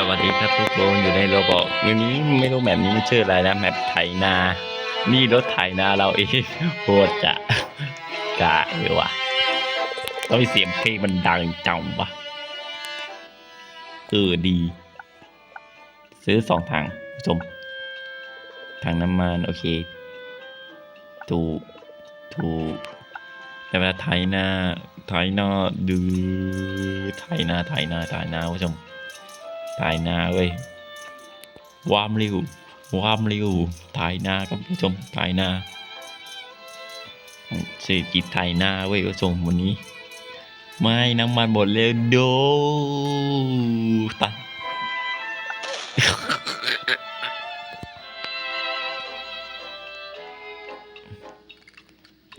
สวัสดีครับทุกคนอยู่ในโรบอทวันนี้ไม่รู้แบบนี้มันชื่ออะไรนะแมปไถนา นี่รถไถนาเราเองโคตรจะกะเลยว่ะแล้วเสียงเพลงมันดังจังวะเออดี ซื้อสองถังผู้ชมถังน้ำมันโอเค ถูกถูกแต่เวลาไถนาไถนาดูไถนาไถนาไถนาผู้ชม ไถนาเว้ยวามเร็ววามเร็วไถนาครับผู้ชมไถนาเศรษฐกิจไถนาเว้ยผู้ชมวันนี้ ไม่น้ำมันหมดแล้วโดตัด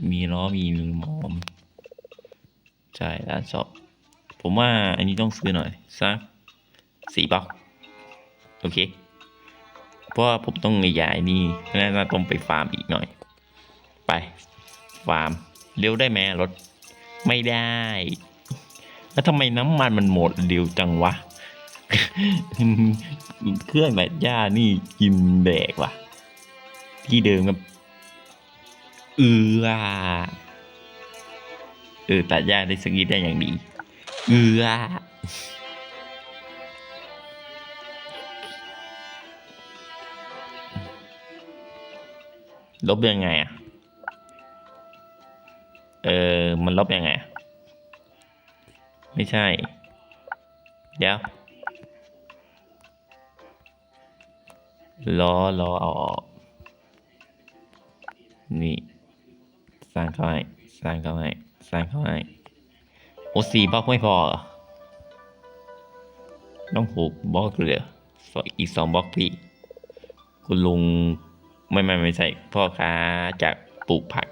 มีล้อมีมือหมอมใช่ร้านช็อปผมว่าอันนี้ต้องซื้อหน่อย สัก สี่บล็อกโอเค เพราะว่าผมต้องย้ายนี่น่าจะต้องไปฟาร์มอีกหน่อย ไป ฟาร์ม เร็วได้ไหมรถ ไม่ได้ แล้วทำไมน้ำมันมันหมดเร็วจังวะ เครื่องแบบย่านี่กินแดกว่ะ ที่เดิมครับเออเออตัดหญ้าได้สกิดได้อย่างดี เออ ลบยังไงอะ เออ มันลบยังไง ไม่ใช่ เดี๋ยวล้อล้อเอาออกนี่ สร้างเขาให้สร้างเขาให้สร้างเขาให้โอ้สี่บล็อกไม่พอต้องหกบล็อกเหลืออีกสองบล็อกพี่ คุณลุง ไม่ไม่ไม่ใช่พ่อค้าจากปลูกผัก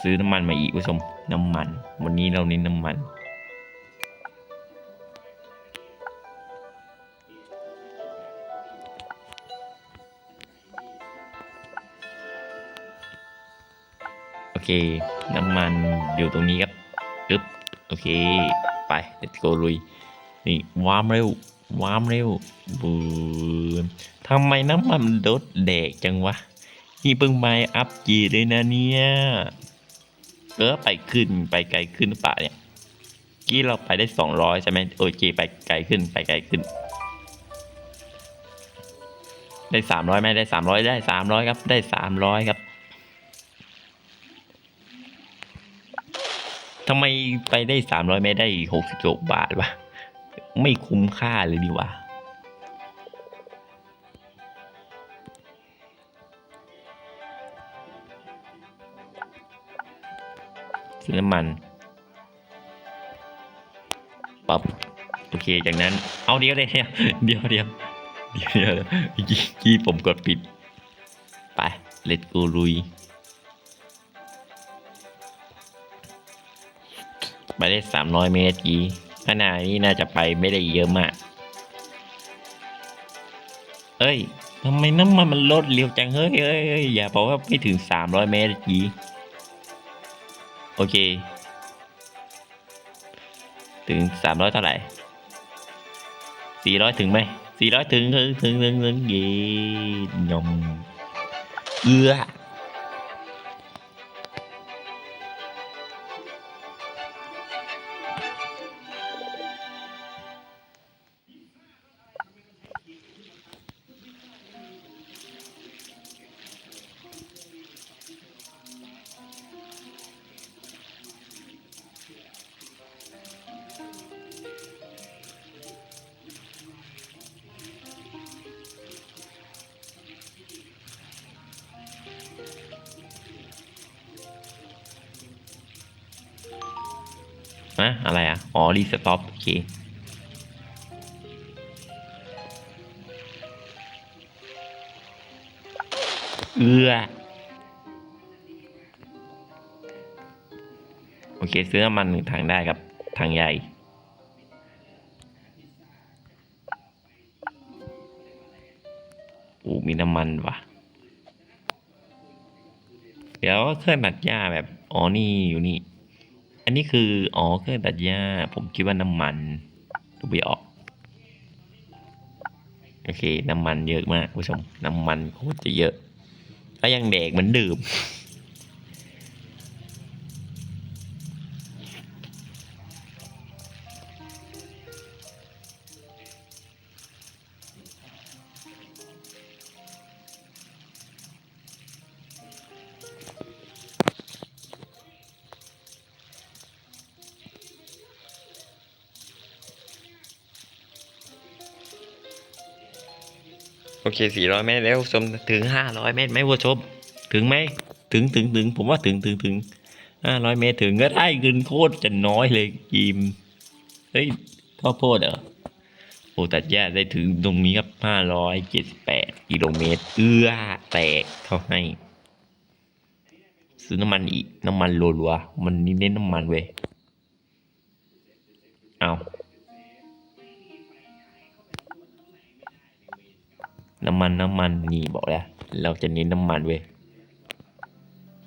ซื้อน้ำมันมาอีกผู้ชมน้ำมัน วันนี้เราเน้นน้ำมัน โอเค น้ำมันอยู่ตรงนี้ครับอึ๊บโอเค ไป let's go ลุย นี่วามเร็ว วามเร็วบูมทำไมน้ำมันลดแดกจังวะนี่เพิ่งมาอัพจีเลยนะเนี่ยเออไปขึ้นไปไกลขึ้นหรือเปล่าเนี่ยกี้เราไปได้สองร้อยใช่ไหมโอเคไปไกลขึ้นไปไกลขึ้น ได้สามร้อยไหมได้สามร้อยได้สามร้อยครับ ได้สามร้อยครับทำไมไปได้สามร้อยไม่ได้หกสิบหกบาทวะ ไม่คุ้มค่าเลยดีกว่าซื้อน้ำมันปับโอเค จากนั้น เอาเดียวเลยเนี่ยเดียวเดียวเดียวเดียวเมื่อกี้กี้ผมกดปิด ไปเลตกูลุย ไปได้สามร้อยเมตรกี้ ขนาดนี้น่าจะไปไม่ได้เยอะมาก เอ้ยทำไมน้ำมันมันลดเร็วจังเฮ้ยเอ้ยเอ้ยอย่าบอกว่าไม่ถึงสามร้อยเมตรกี้โอเค ถึงสามร้อยเท่าไหร่สี่ร้อยถึงไหมสี่ร้อยถึงถึงถึงถึงถึงย่ยมเอือ อะไรอะ อ๋อ รีสต็อปโอเคเอือโอเค ซื้อน้ำมันหนึ่งถังได้ครับถังใหญ่โอ้มีน้ำมันว่ะเดี๋ยวเครื่องตัดหญ้าแบบ อ๋อ นี่อยู่นี่ อันนี้คือ อ๋อเครื่องตัดหญ้า ผมคิดว่าน้ำมันดูไปออก โอเค น้ำมันเยอะมากผู้ชม น้ำมันโคตรจะเยอะ ก็ยังแดกเหมือนเดิม โอเค400เมตรแล้วชมถึง500เมตรไหมผู้ชม ถึงไหมถึงถึงถึงผมว่าถึงถึงถึง500เมตรถึงก็ได้เงินโคตรจะน้อยเลยยิมเฮ้ยข้าวโพดเหรอโอ้ตัดหญ้าได้ถึงตรงนี้ครับ578กิโลเมตร เอื้อแตกเขาให้ซื้อน้ำมันอีกน้ำมันรัวๆมันนี่เน้นน้ำมันเว้ยเอา น้ำมันน้ำมันนี่บอกแล้ว เราจะเน้นน้ำมันเว้ย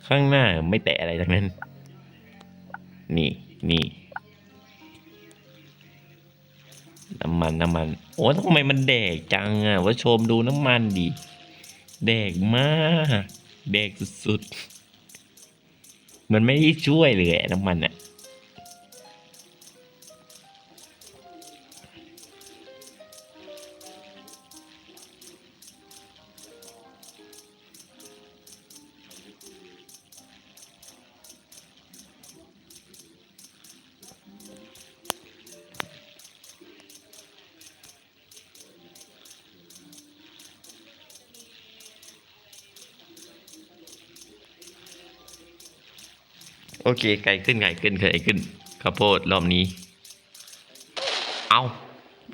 ข้างหน้าไม่แตะอะไรทั้งนั้น นี่นี่น้ำมันน้ำมัน โอ้ทำไมมันแดกจังอะว่าชมดูน้ำมันดิแดกมากแดกสุดๆ มันไม่ได้ช่วยเลยน้ำมันอะ โอเค ไกลขึ้นไกลขึ้นไกลขึ้นข้าวโพดรอบนี้ เอา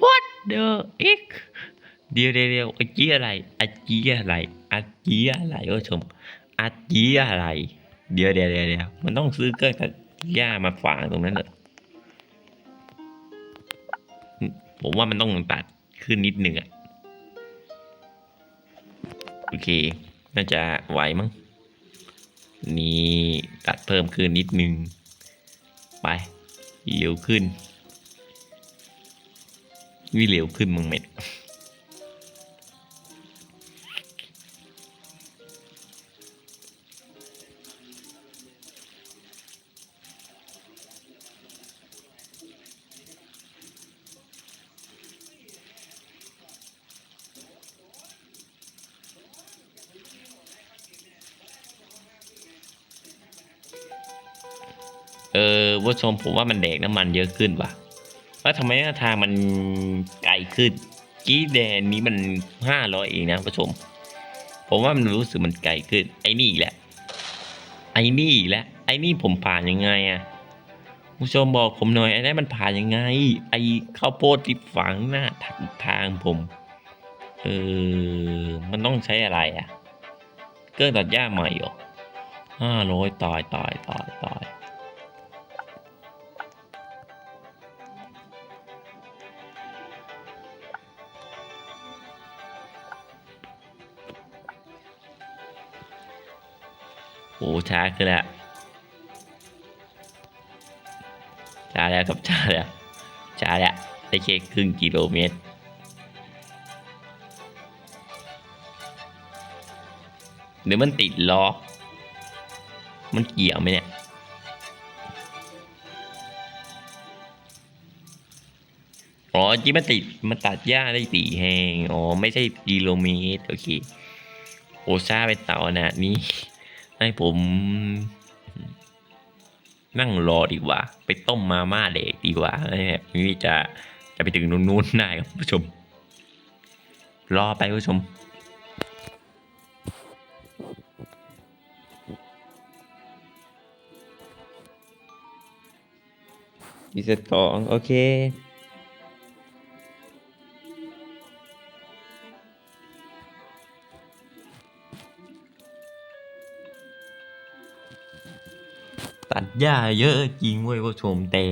what the heck เดี๋ยวเดี๋ยวอาจีอะไรอาจีอะไรอาจีอะไรโอ้ชมอาจีอะไร เดี๋ยวเดี๋ยวเดี๋ยวเดี๋ยวมันต้องซื้อเครื่องตัดหญ้ามาฝางตรงนั้นเหรอผมว่ามันต้องตัดขึ้นนิดหนึ่งอะโอเค น่าจะไหวมั้ง นี่ตัดเพิ่มขึ้นนิดนึง ไปเหลวขึ้นวิเหลวขึ้นมึงเม็ด ผู้ชมผมว่ามันแดกน้ำมันเยอะขึ้นว่ะแล้วทำไมทางมันไกลขึ้นกี้แดนนี้มันห้าร้อยเองนะผู้ชม ผมว่ามันรู้สึกมันไกลขึ้น ไอ้นี่แหละ ไอ้นี่อีกแล้วไอ้นี่ผมผ่านยังไงอะผู้ชมบอกผมหน่อยไอ้นั่มันผ่านยังไง ไอ้ข้าวโพดที่ฝังหน้าทางทางผมเออมันต้องใช้อะไรอะเครื่องตัดหญ้าใหม่เหรอห้าร้อยตายตายตายตาย โอ้ช้าขึ้นแล้วช้าแล้วครับช้าแล้วช้าแล้วได้แค่ครึ่งกิโลเมตรเดี๋ยวมันติดล้อ มันเกี่ยวไหมเนี่ย อ๋อจีมันติดมันตัดหญ้าได้ตีแหงอ๋อ ไม่ใช่กิโลเมตร โอเค โอ้ชาไปเต่านะนี่ ให้ผมนั่งรอดีกว่า ไปต้มมาม่าเด็กดีกว่าแบบนี้จะจะไปถึงนู้นๆได้ครับผู้ชม รอไปผู้ชมดีเซตสองโอเค หญ้าเยอะจริงเว้ยผู้ชมแต่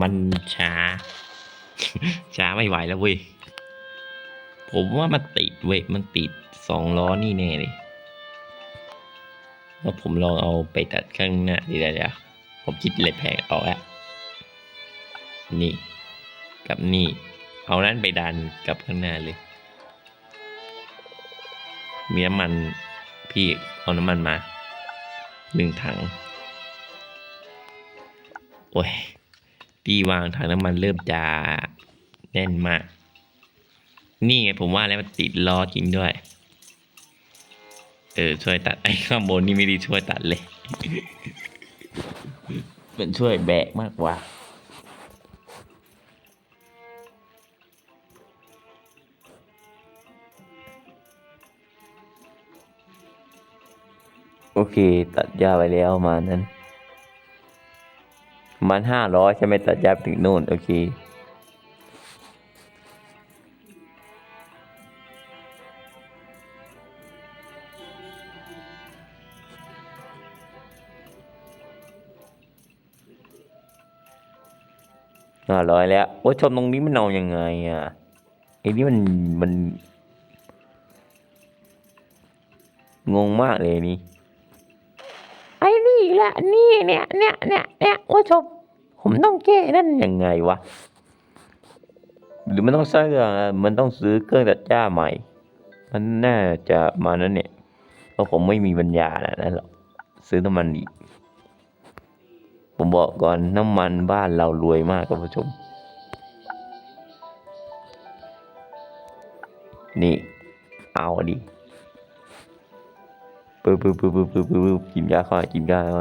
มันช้า ช้าไม่ไหวแล้วเว้ย ผมว่ามันติดเว้ยมันติดสองล้อนี่แน่เลยแล้วผมลองเอาไปตัดข้างหน้าดีแล้วเดี๋ยวผมคิดเลยแพงออกแล้วนี่ กับนี่ เอานั้นไปดันกับข้างหน้าเลย มีน้ำมันพี่เอาน้ำมันมาหนึ่งถัง โอ้ยพี่วางถังน้ำมันเริ่มจะแน่นมาก นี่ไงผมว่าแล้วมันติดล้อจริงด้วย เออช่วยตัดไอ้ข้างบนนี่ไม่ได้ช่วยตัดเลยเป็นช่วยแบกมากกว่าโอเค ตัดหญ้าไปแล้วมานั้น มันห้าร้อยใช่ไหมตัดหญ้าไปถึงโน่น โอเค ห้าร้อยแล้ว โอ้ชมตรงนี้มันเอาอยังไงอะไอ้นี่มันมัน งงมากเลยนี่ไอ้นี่อีกละนี่เนี่ยเนี่ยเนี่ยเนี่ยโอ้ชม ผมต้องแก้นั่นยังไงวะ หรือมันต้องซื้อมันต้องซื้อเครื่องตัดหญ้าใหม่ มันน่าจะมานั้นเนี่ยเพราะผมไม่มีปัญญานะนั่นหรอกซื้อน้ำมันอีก ผมบอกก่อนน้ำมันบ้านเรารวยมากครับผู้ชม นี่ เอาดิปึ๊บปึ๊บปึ๊บปึ๊บปึ๊บปึ๊บกินยาเข้ากินยาเข้า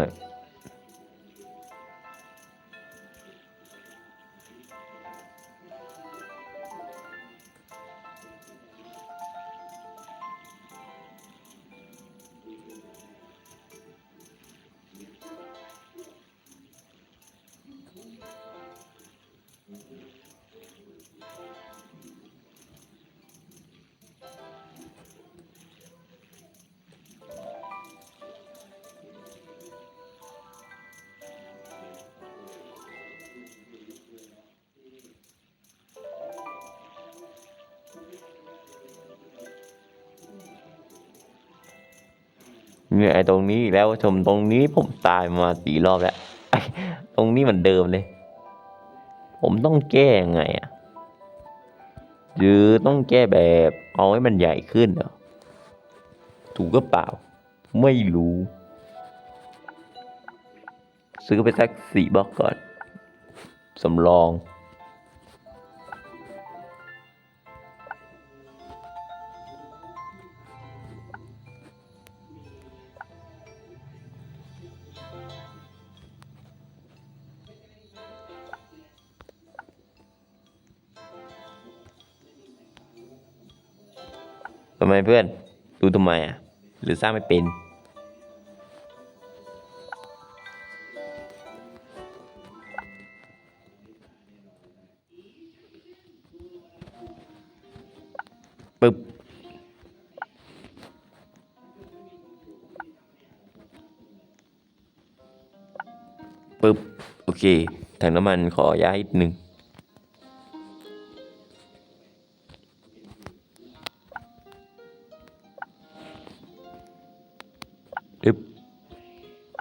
เนี่ยไอ้ตรงนี้อีกแล้วชมตรงนี้ผมตายมาสี่รอบแล้วไอตรงนี้เหมันเดิมเลย ผมต้องแก้ยังไงอะหรือต้องแก้แบบเอาให้มันใหญ่ขึ้นเหรอถูกก็เปล่า ไม่รู้ ซื้อไปสักสี่บล็อกก่อน สำรองำไมเพื่อน ดูทำไมอะ หรือสร้างไม่เป็น ปึ๊บ ปึ๊บ โอเค ถังน้ำมันขอย้ายอีกหนึ่ง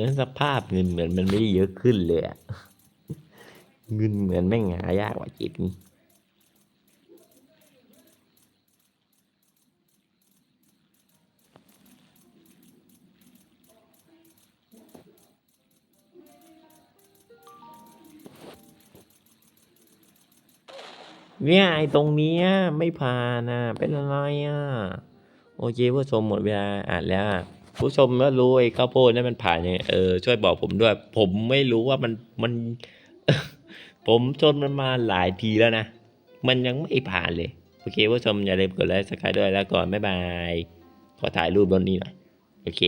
อนสภาพเงินเหมือนมันไม่ได้เยอะขึ้นเลยอะเงินเหมือนแม่งหายากกว่าจิตนี่เนี่ยไอตรงนี้ไม่ผ่านอะ เป็นอะไรอะ โอเคผู้ชมหมดเวลาอ่านแล้ว ผู้ชมก็รู้ไอ้ข้าวโพดนี่มันผ่านยังไงเออช่วยบอกผมด้วย ผมไม่รู้ว่ามันมัน ผมชนมันมาหลายทีแล้วนะ มันยังไม่ผ่านเลย โอเคผู้ชมอย่าลืมกดไลค์สกายด้วยแล้วก่อนบ๊ายบายขอถ่ายรูปบนนี้หน่อยโอเค